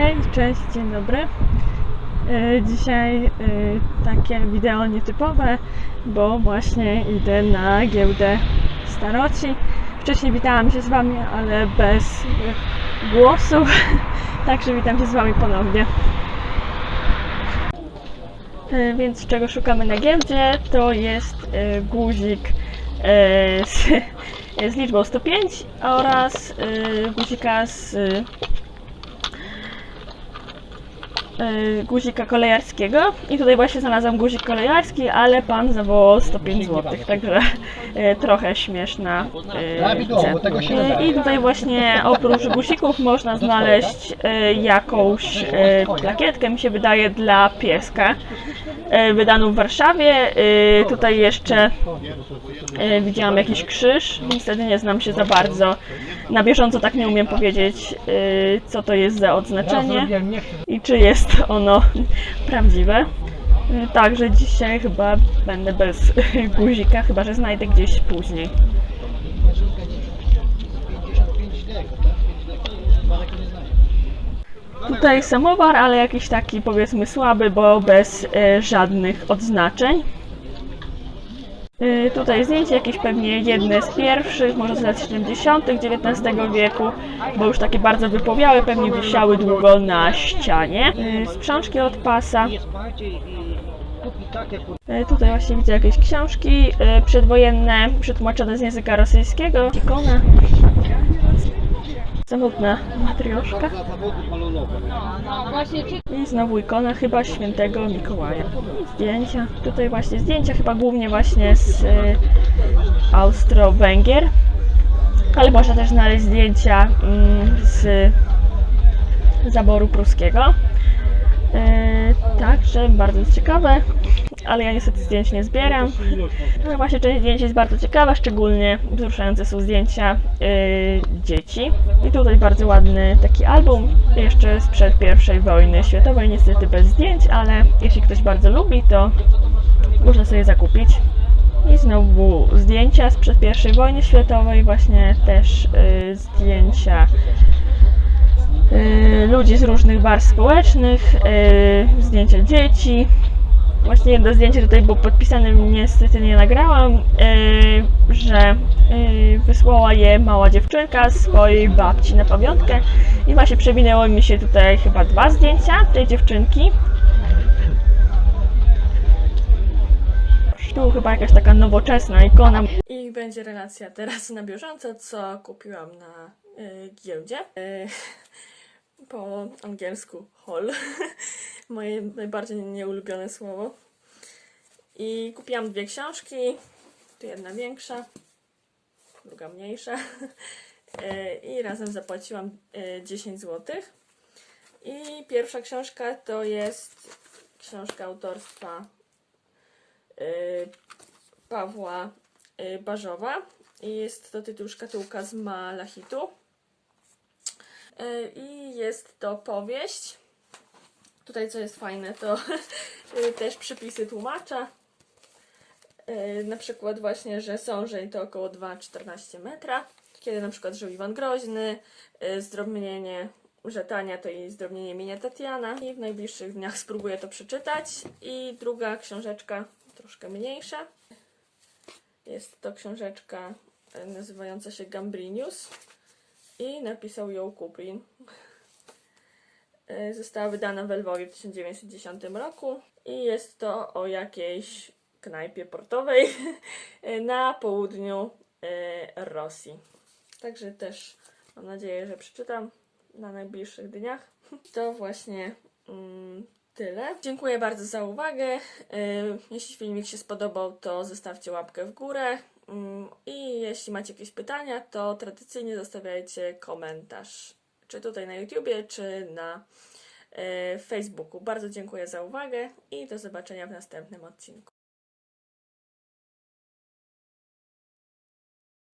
Hej, cześć, dzień dobry. E, Dzisiaj e, takie wideo nietypowe, bo właśnie idę na giełdę staroci. Wcześniej witałam się z Wami, ale bez e, głosu, także witam się z Wami ponownie. Więc czego szukamy na giełdzie? To jest guzik z, z liczbą 105 oraz guzika z guzika kolejarskiego i tutaj właśnie znalazłam guzik kolejarski, ale pan zawołał 105 zł, także e, trochę śmieszna e, cena. E. I tutaj właśnie oprócz guzików można znaleźć e, jakąś e, plakietkę, mi się wydaje, dla pieska, e, wydaną w Warszawie. E, tutaj jeszcze e, widziałam jakiś krzyż, niestety nie znam się za bardzo. Na bieżąco tak nie umiem powiedzieć, e, co to jest za odznaczenie czy jest ono prawdziwe. Także dzisiaj chyba będę bez guzika, chyba że znajdę gdzieś później. Tutaj samowar, ale jakiś taki powiedzmy słaby, bo bez e, żadnych odznaczeń. Y, Tutaj zdjęcie jakieś pewnie jedne z pierwszych, może z lat 70. XIX wieku, bo już takie bardzo wypowiałe, pewnie wisiały długo na ścianie. Y, Sprzączki od pasa. Y, Tutaj właśnie widzę jakieś książki y, przedwojenne, przetłumaczone z języka rosyjskiego. Ikona. Samotna matrioszka. I znowu ikona chyba świętego Mikołaja. Zdjęcia. Tutaj właśnie zdjęcia chyba głównie właśnie z y, Austro-Węgier. Ale można też znaleźć zdjęcia mm, z zaboru pruskiego. Y, także bardzo ciekawe, ale ja niestety zdjęć nie zbieram. No właśnie część zdjęć jest bardzo ciekawa, szczególnie wzruszające są zdjęcia y, dzieci. I tutaj bardzo ładny taki album, jeszcze sprzed I wojny światowej, niestety bez zdjęć, ale jeśli ktoś bardzo lubi, to można sobie zakupić. I znowu zdjęcia sprzed I wojny światowej, właśnie też y, zdjęcia y, ludzi z różnych warstw społecznych, y, zdjęcia dzieci. Właśnie jedno zdjęcie tutaj było podpisane, niestety nie nagrałam, y, że y, wysłała je mała dziewczynka swojej babci na pamiątkę i właśnie przewinęło mi się tutaj chyba dwa zdjęcia tej dziewczynki. Tu chyba jakaś taka nowoczesna ikona. I będzie relacja teraz na bieżąco, co kupiłam na y, giełdzie. Y, po angielsku haul. Moje najbardziej nieulubione słowo. I kupiłam dwie książki. Tu jedna większa, druga mniejsza. Y, I razem zapłaciłam y, 10 zł. I pierwsza książka to jest książka autorstwa y, Pawła Barzowa. I jest to tytuł Szkatułka z Malachitu. I jest to powieść. Tutaj co jest fajne, to y, też przypisy tłumacza. Y, Na przykład właśnie, że sążej to około 2,14 metra. Kiedy na przykład żył Iwan Groźny, y, zdrobnienie, że Tania to jej zdrobnienie imienia Tatiana. I w najbliższych dniach spróbuję to przeczytać. I druga książeczka, troszkę mniejsza. Jest to książeczka nazywająca się Gambrinius i napisał ją Kuplin. Y, Została wydana w Lwowie w 1910 roku i jest to o jakiejś knajpie portowej na południu y, Rosji. Także też mam nadzieję, że przeczytam na najbliższych dniach. To właśnie mm, tyle. Dziękuję bardzo za uwagę. Jeśli filmik się spodobał, to zostawcie łapkę w górę. Mm, I jeśli macie jakieś pytania, to tradycyjnie zostawiajcie komentarz. Czy tutaj na YouTubie, czy na y, Facebooku. Bardzo dziękuję za uwagę i do zobaczenia w następnym odcinku.